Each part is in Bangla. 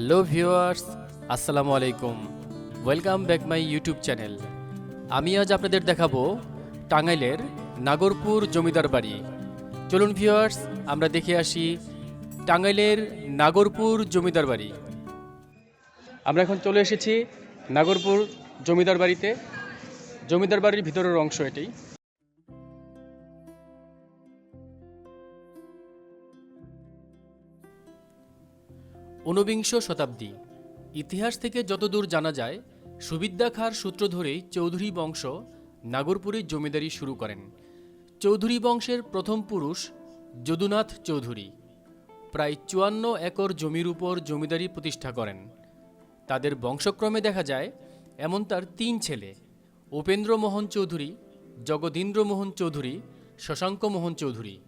হ্যালো ভিউয়ার্স, আসসালামু আলাইকুম। Welcome back my YouTube channel. আমি আজ আপনাদের দেখাবো টাঙ্গাইলের নাগরপুর জমিদার বাড়ি। চলুন ভিউয়ার্স, আমরা দেখে আসি টাঙ্গাইলের নাগরপুর জমিদার বাড়ি। আমরা এখন চলে এসেছি নাগরপুর জমিদার বাড়িতে। জমিদার বাড়ির ভিতরের অংশ এটি। ঊনবিংশ শতাব্দী। ইতিহাস থেকে যতদূর জানা যায়, সুবিদ্যা খাঁর সূত্র ধরেই চৌধুরী বংশ নাগরপুরের জমিদারি শুরু করেন। চৌধুরী বংশের প্রথম পুরুষ যদুনাথ চৌধুরী। প্রায় চুয়ান্ন একর জমির উপর জমিদারি প্রতিষ্ঠা করেন। তাদের বংশক্রমে দেখা যায়, এমন তার তিন ছেলে উপেন্দ্র মোহন চৌধুরী জগদীন্দ্র মোহন চৌধুরী, শশাঙ্ক মোহন চৌধুরী।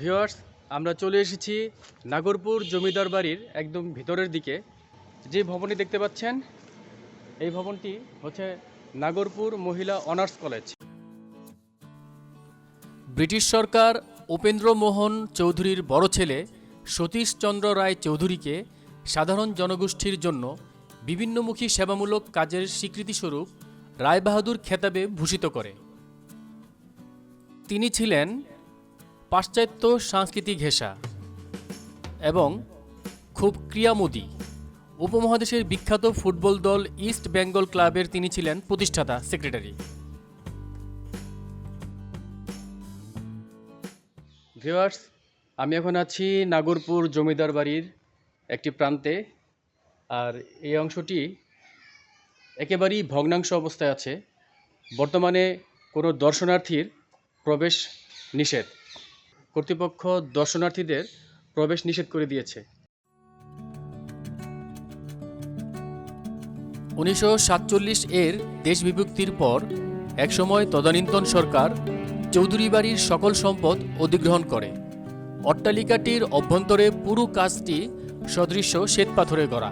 ভিউয়ার্স, আমরা চলে এসেছি নাগরপুর জমিদার বাড়ির একদম ভিতরের দিকে। যে ভবনটি দেখতে পাচ্ছেন, এই ভবনটি হচ্ছে নাগরপুর মহিলা অনার্স কলেজ। ব্রিটিশ সরকার উপেন্দ্র মোহন চৌধুরীর বড় ছেলে সতীশচন্দ্র রায় চৌধুরীকে সাধারণ জনগোষ্ঠীর জন্য বিভিন্নমুখী সেবামূলক কাজের স্বীকৃতিস্বরূপ রায়বাহাদুর খেতাবে ভূষিত করে। তিনি ছিলেন পাশ্চাত্য সংস্কৃতি ঘেঁষা এবং খুব ক্রিয়ামোদী উপমহাদেশের বিখ্যাত ফুটবল দল ইস্ট বেঙ্গল ক্লাবের তিনি ছিলেন প্রতিষ্ঠাতা, সেক্রেটারি। ভিউয়ার্স, আমি এখন আছি নাগরপুর জমিদার বাড়ির একটি প্রান্তে। আর এই অংশটি একেবারেই ভগ্নাংশ অবস্থায় আছে। বর্তমানে কোনো দর্শনার্থীর প্রবেশ নিষেধ। কর্তৃপক্ষ দর্শনার্থীদের প্রবেশ নিষেধ করে দিয়েছে। উনিশশো সাতচল্লিশ এর দেশ বিভক্তির পর একসময় তদানীন্তন সরকার চৌধুরী বাড়ির সকল সম্পদ অধিগ্রহণ করে। অট্টালিকাটির অভ্যন্তরে পুরো কাজটি সদৃশ্য শ্বেতপাথরে গড়া।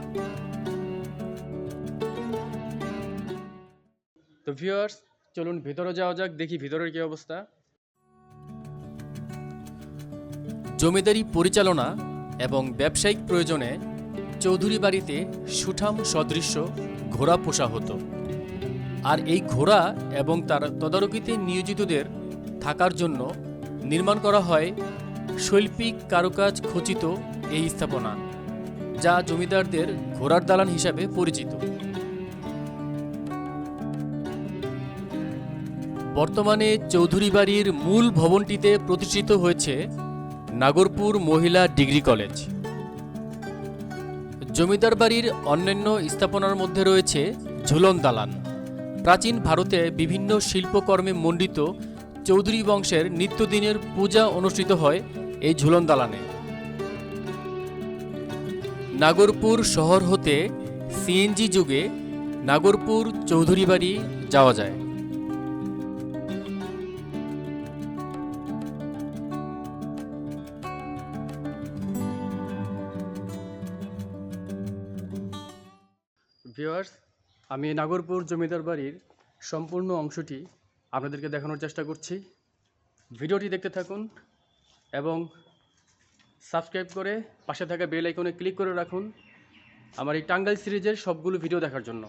তো ভিউয়ার্স চলুন ভিতরে যাওয়া যাক দেখি ভিতরের কি অবস্থা। জমিদারি পরিচালনা এবং ব্যবসায়িক প্রয়োজনে চৌধুরী বাড়িতে সুঠাম সদৃশ্য ঘোড়া পোষা হতো। আর এই ঘোড়া এবং তার তদারকিতে নিয়োজিতদের থাকার জন্য নির্মাণ করা হয় শৈল্পিক কারুকাজ খচিত এই স্থাপনা, যা জমিদারদের ঘোড়ার দালান হিসাবে পরিচিত। বর্তমানে চৌধুরী বাড়ির মূল ভবনটিতে প্রতিষ্ঠিত হয়েছে নাগরপুর মহিলা ডিগ্রি কলেজ। জমিদার বাড়ির অন্যান্য স্থাপনার মধ্যে রয়েছে ঝুলন দালান। প্রাচীন ভারতে বিভিন্ন শিল্পকর্মে মণ্ডিত চৌধুরী বংশের নিত্যদিনের পূজা অনুষ্ঠিত হয় এই ঝুলন দালানে। নাগরপুর শহর হতে সিএনজি যুগে নাগরপুর চৌধুরী বাড়ি যাওয়া যায়। ভিউয়ার্স, আমি নাগরপুর জমিদার বাড়ির সম্পূর্ণ অংশটি আপনাদেরকে দেখানোর চেষ্টা করছি। ভিডিওটি দেখতে থাকুন এবং সাবস্ক্রাইব করে পাশে থাকা বেল আইকনে ক্লিক করে রাখুন। আমার এই টাঙ্গাইল সিরিজের সবগুলো ভিডিও দেখার জন্য।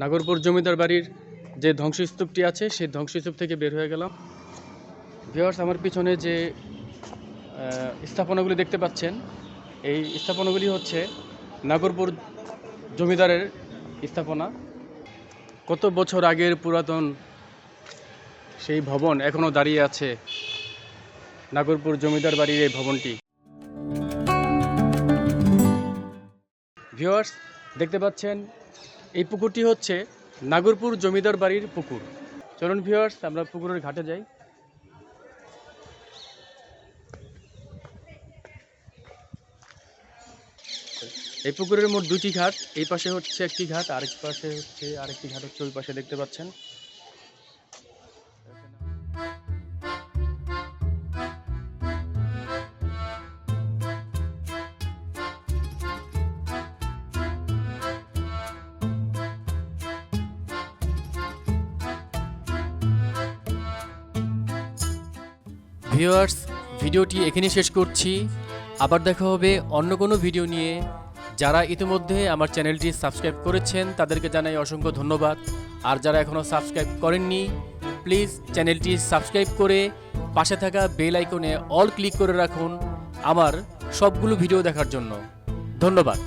নাগরপুর জমিদার বাড়ির যে ধ্বংসস্তূপটি আছে, সেই ধ্বংসস্তূপ থেকে বের হয়ে গেলাম। ভিওয়ার্স আমার পিছনে যে স্থাপনাগুলি দেখতে পাচ্ছেন, এই স্থাপনাগুলি হচ্ছে নাগরপুর জমিদারের স্থাপনা। কত বছর আগের পুরাতন সেই ভবন এখনও দাঁড়িয়ে আছে নাগরপুর জমিদার বাড়ির এই ভবনটি। ভিওয়ার্স দেখতে পাচ্ছেন এই পুকুরটি হচ্ছে নাগরপুর জমিদার বাড়ির পুকুর। চলুন ভিওয়ার্স আমরা পুকুরের ঘাটে যাই। এই পুকুরের মোট দুটি ঘাট, এই পাশে হচ্ছে একটি ঘাট, আরেক পাশে হচ্ছে আরেকটি ঘাট হচ্ছে ওই পাশে দেখতে পাচ্ছেন। ভিউয়ার্স, ভিডিওটি এখানে শেষ করছি। আবার দেখা হবে অন্য কোনো ভিডিও নিয়ে। যারা ইতিমধ্যে আমার চ্যানেলটি সাবস্ক্রাইব করেছেন, তাদেরকে জানাই অসংখ্য ধন্যবাদ। আর যারা এখনও সাবস্ক্রাইব করেননি, প্লিজ চ্যানেলটি সাবস্ক্রাইব করে পাশে থাকা বেল আইকনে অল ক্লিক করে রাখুন আমার সবগুলো ভিডিও দেখার জন্য। ধন্যবাদ।